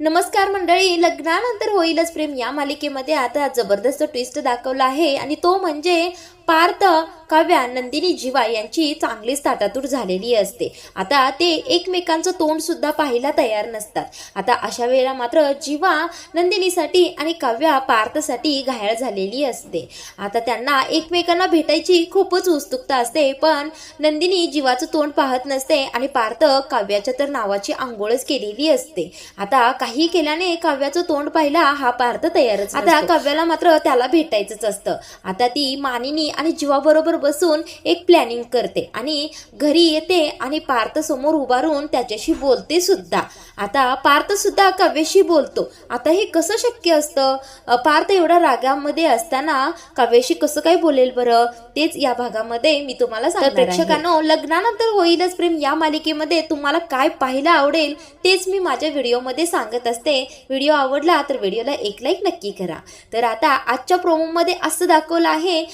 नमस्कार मंडळी लग्नानंतर होईलच प्रेम या मालिकेमध्ये. आता जबरदस्त ट्विस्ट दाखवला आहे आणि तो म्हणजे पार्थ काव्या नंदिनी जीवा यांची चांगलीच ताटातूट झालेली असते. आता ते एकमेकांचं तोंड सुद्धा पाहायला तयार नसतात. आता अशा वेळेला मात्र जीवा नंदिनीसाठी आणि काव्या पार्थसाठी घायाळ झालेली असते. आता त्यांना एकमेकांना भेटायची खूपच उत्सुकता असते पण नंदिनी जीवाचं तोंड पाहत नसते आणि पार्थ काव्याच्या तर नावाची आंघोळच केलेली असते. आता काही केल्याने काव्याचं तोंड पाहिला हा पार्थ तयारच आता काव्याला मात्र त्याला भेटायचंच असतं. आता ती मानिनी आणि जीवाबरोबर बसून एक प्लॅनिंग करते. आणि घरी येते आणि पार्थ समोर उभारून त्याच्याशी बोलते सुद्धा. आता पार्थ सुद्धा काव्याशी बोलतो. आता हे कसं शक्य असतं? पार्थ एवढ्या रागामध्ये असताना काव्याशी कसं काय बोलेल बरं? तेच या भागामध्ये मी तुम्हाला आहे. प्रेक्षकांनो लग्नानंतर होईलच प्रेम. या मालिकेमध्ये तुम्हाला काय पाहायला आवडेल तेच मी माझ्या व्हिडिओमध्ये सांगत असते. व्हिडिओ आवडला तर व्हिडिओला एक लाईक नक्की करा. तर आता आजच्या प्रोमोमध्ये असं दाखवलं आहे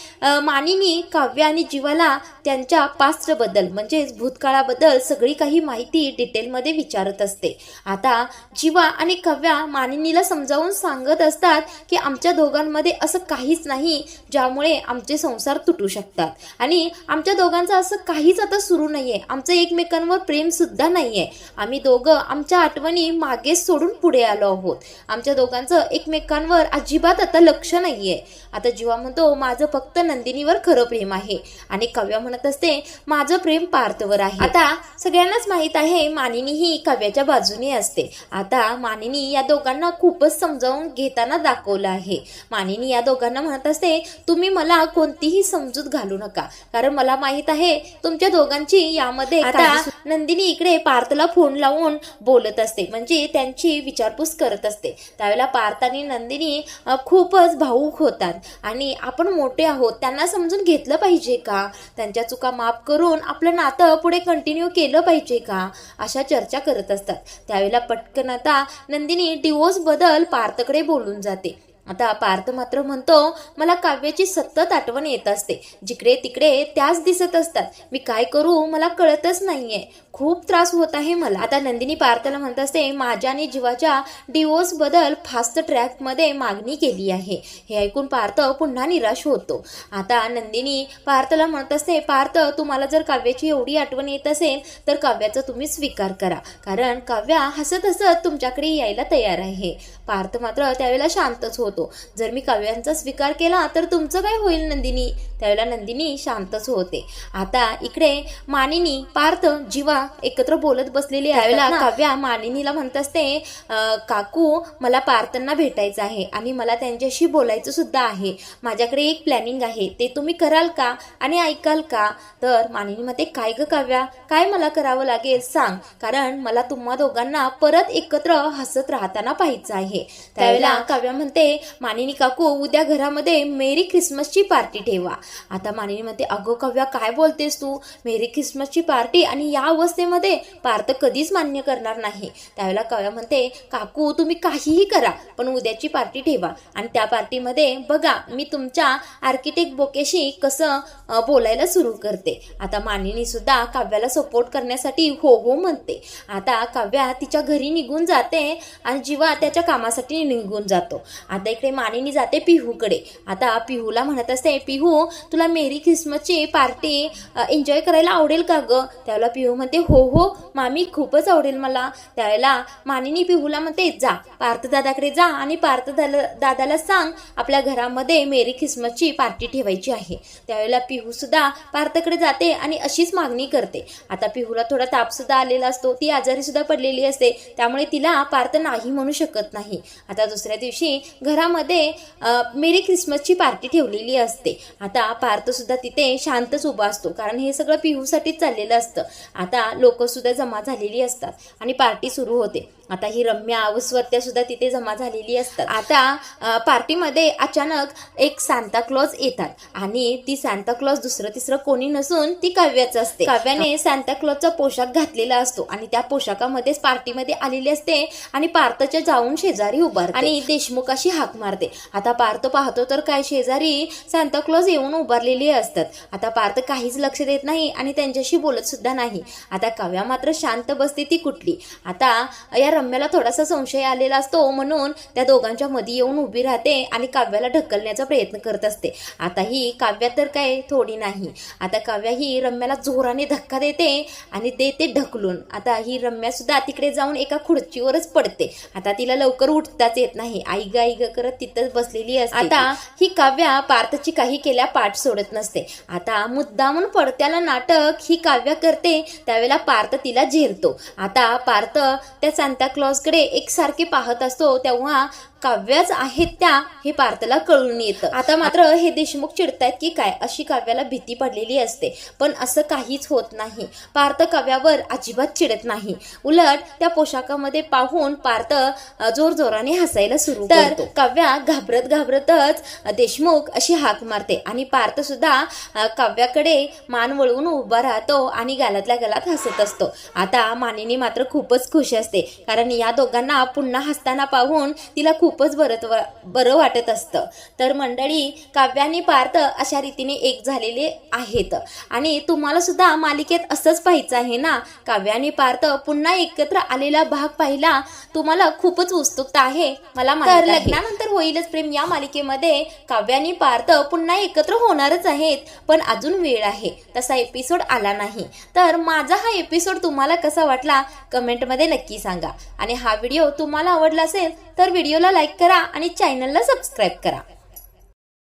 मानिनी काव्य आणि जीवाला त्यांच्या पास्टबद्दल म्हणजेच भूतकाळाबद्दल सगळी काही माहिती डिटेलमध्ये विचारत असते. आता जीवा आणि काव्या मानिनीला समजावून सांगत असतात की आमच्या दोघांमध्ये असं काहीच नाही ज्यामुळे आमचे संसार तुटू शकतात. आणि आमच्या दोघांचं असं काहीच आता सुरू नाही आहे आमचं एकमेकांवर प्रेमसुद्धा नाही आहे आम्ही दोघं आमच्या आठवणी मागेच सोडून पुढे आलो आहोत. आमच्या दोघांचं एकमेकांवर अजिबात आता लक्ष नाही आहे आता जीवा म्हणतो माझं फक्त नंदिनी नंदिनीवर खरं प्रेम आहे. आणि काव्या म्हणत असते माझं प्रेम पार्थवर आहे. आता सगळ्यांनाच माहीत आहे मानिनी ही काव्याच्या बाजूने असते. आता मानिनी या दोघांना खूपच समजावून घेताना दाखवलं आहे. मानिनी या दोघांना म्हणत असते तुम्ही मला कोणतीही समजूत घालू नका. कारण मला माहीत आहे तुमच्या दोघांची यामध्ये आता नंदिनी इकडे पार्थला फोन लावून बोलत असते. म्हणजे त्यांची विचारपूस करत असते. त्यावेळेला पार्थ आणि नंदिनी खूपच भावूक होतात. आणि आपण मोठे आहोत त्यांना समजून घेतलं पाहिजे का? त्यांच्या चुका माफ करून आपलं नातं पुढे कंटिन्यू केलं पाहिजे का? अशा चर्चा करत असतात. त्यावेळेला पटकन आता नंदिनी डिवोर्स बदल पार्थकडे बोलून जाते. आता पार्थ मात्र म्हणतो मला काव्याची सतत आठवण येत असते. जिकडे तिकडे त्याच दिसत असतात. मी काय करू मला कळतच नाहीये. खूप त्रास होत आहे मला. आता नंदिनी पार्थला म्हणत असते माझ्या आणि जीवाच्या डिवोर्स बदल फास्ट ट्रॅकमध्ये मागणी केली आहे. हे ऐकून पार्थ पुन्हा निराश होतो. आता नंदिनी पार्थला म्हणत असते पार्थ तुम्हाला जर काव्याची एवढी आठवण येत असेल तर काव्याचा तुम्ही स्वीकार करा. कारण काव्या हसत हसत तुमच्याकडे यायला तयार आहे. पार्थ मात्र त्यावेळेला शांतच होतो. जर मी काव्यांचा स्वीकार केला तर तुमचं काय होईल नंदिनी? त्यावेळेला नंदिनी शांतच होते. आता इकडे मानिनी पार्थ जीवा एकत्र बोलत बसलेली आहे त्यावेळेला काव्या मानिनीला म्हणत असते "अं, काकू मला पार्थांना भेटायचं आहे आणि मला त्यांच्याशी बोलायचं सुद्धा आहे. माझ्याकडे एक प्लॅनिंग आहे. ते तुम्ही कराल का आणि ऐकाल का? तर मानिनी म्हणते काय ग काव्या? काय मला करावं लागेल? सांग. कारण मला तुम्हा दोघांना परत एकत्र हसत राहताना पाहायचं आहे. त्यावेळेला काव्या म्हणते मानिनी काकू उद्या घरामध्ये मेरी ख्रिसमसची पार्टी ठेवा. आता मानिनी म्हणते अगो कव्या काय बोलतेस तू? मेरी ख्रिसमसची पार्टी आणि या अवस्थेमध्ये पार्थ कधीच मान्य करणार नाही. त्यावेळेला काव्या म्हणते काकू तुम्ही काहीही करा पण उद्याची पार्टी ठेवा. आणि त्या पार्टीमध्ये बघा मी तुमच्या आर्किटेक्ट बोकेशी कसं बोलायला सुरू करते. आता मानिनी सुद्धा काव्याला सपोर्ट करण्यासाठी हो हो म्हणते. आता काव्या तिच्या घरी निघून जाते आणि जीवा त्याच्या कामासाठी निघून जातो. आता इकडे मानिनी जाते पिहूकडे. आता पिहूला म्हणत असते पिहू तुला मेरी ख्रिसमसची पार्टी एन्जॉय करायला आवडेल का ग? त्यावेळेला पिहू म्हणते हो हो मामी खूपच आवडेल मला. त्यावेळेला मानिनी पिहूला म्हणते जा पार्थ दादाकडे जा आणि पार्थ दादा दादाला सांग आपल्या घरामध्ये मेरी ख्रिसमसची पार्टी ठेवायची आहे. त्यावेळेला पिहू सुद्धा पार्थकडे जाते आणि अशीच मागणी करते. आता पिहूला थोडा ताप सुद्धा आलेला असतो ती आजारी सुद्धा पडलेली असते त्यामुळे तिला पार्थ नाही म्हणू शकत नाही. आता दुसऱ्या दिवशी घरा घरामध्ये मेरी ख्रिसमसची पार्टी ठेवलेली असते. आता पार्थसुद्धा तिथे शांतच उभा असतो. कारण हे सगळं पिहूसाठीच चाललेलं असतं. आता लोक सुद्धा जमा झालेली असतात आणि पार्टी सुरू होते. आता ही रम्या सुद्धा तिथे जमा झालेली असतात. आता पार्टीमध्ये अचानक एक सांता क्लॉज येतात आणि ती सांता क्लॉज दुसरं तिसरं कोणी नसून ती काव्याच असते. काव्याने सांता क्लॉजचा पोशाख घातलेला असतो आणि त्या पोशाखामध्येच पार्टीमध्ये आलेली असते आणि पार्थच्या जाऊन शेजारी उभारते. आणि देशमुख अशी हाक मारते. आता पार्थ पाहतो तर काय शेजारी सांता क्लॉज येऊन उभारलेली असतात. आता पार्थ काहीच लक्ष देत नाही आणि त्यांच्याशी बोलत सुद्धा नाही. आता काव्या मात्र शांत बसते ती कुठली. आता या रम्याला थोडासा संशय आलेला असतो म्हणून त्या दोघांच्या मध्ये येऊन उभी राहते आणि काव्याला ढकलण्याचा प्रयत्न करत असते. आता ही काव्या तर काय थोडी नाही. आता काव्या ही रम्याला जोराने धक्का देते आणि देते ढकलून. आता ही रम्या सुद्धा तिकडे जाऊन एका खुर्चीवरच पडते. आता तिला लवकर उठताच येत नाही. आई ग आई ग करत तिथंच बसलेली असते. आता ही काव्या पार्थची काही केल्या पाठ सोडत नसते. आता मुद्दामून पडत्याला नाटक ही काव्या करते त्यावेळेला पार्थ तिला झेलतो आता पार्थ त्या सांता क्लॉजकडे एकसारखे पाहत असतो तेव्हा काव्याच आहेत त्या हे पार्थला कळून येतं. आता मात्र हे देशमुख चिडतायत की काय अशी काव्याला भीती पडलेली असते. पण असं काहीच होत नाही. पार्थ काव्यावर अजिबात चिडत नाही. उलट त्या पोशाखामध्ये पाहून पार्थ जोरजोराने हसायला सुरू तर काव्या घाबरत घाबरतच देशमुख अशी हाक मारते आणि पार्थ सुद्धा काव्याकडे मान वळवून उभा राहतो आणि गालातल्या गालात हसत असतो. आता मानिनी मात्र खूपच खुश असते. कारण या दोघांना पुन्हा हसताना पाहून तिला खूपच बरं बरं वाटत असतं. तर मंडळी काव्य आणि पार्थ अशा रीतीने एक झालेले आहेत. आणि तुम्हाला सुद्धा मालिकेत असंच पाहायचं आहे ना? काव्य आणि पार्थ पुन्हा एकत्र आलेला भाग पाहिला तुम्हाला खूपच उत्सुकता आहे. मला तर लग्नानंतर होईलच प्रेम या मालिकेमध्ये. काव्य आणि पार्थ पुन्हा एकत्र होणारच आहेत पण अजून वेळ आहे. तसा एपिसोड आला नाही. तर माझा हा एपिसोड तुम्हाला कसा वाटला? कमेंटमध्ये नक्की सांगा. आणि हा व्हिडिओ तुम्हाला आवडला असेल तर व्हिडिओला लाईक करा आणि चॅनलला सबस्क्राईब करा.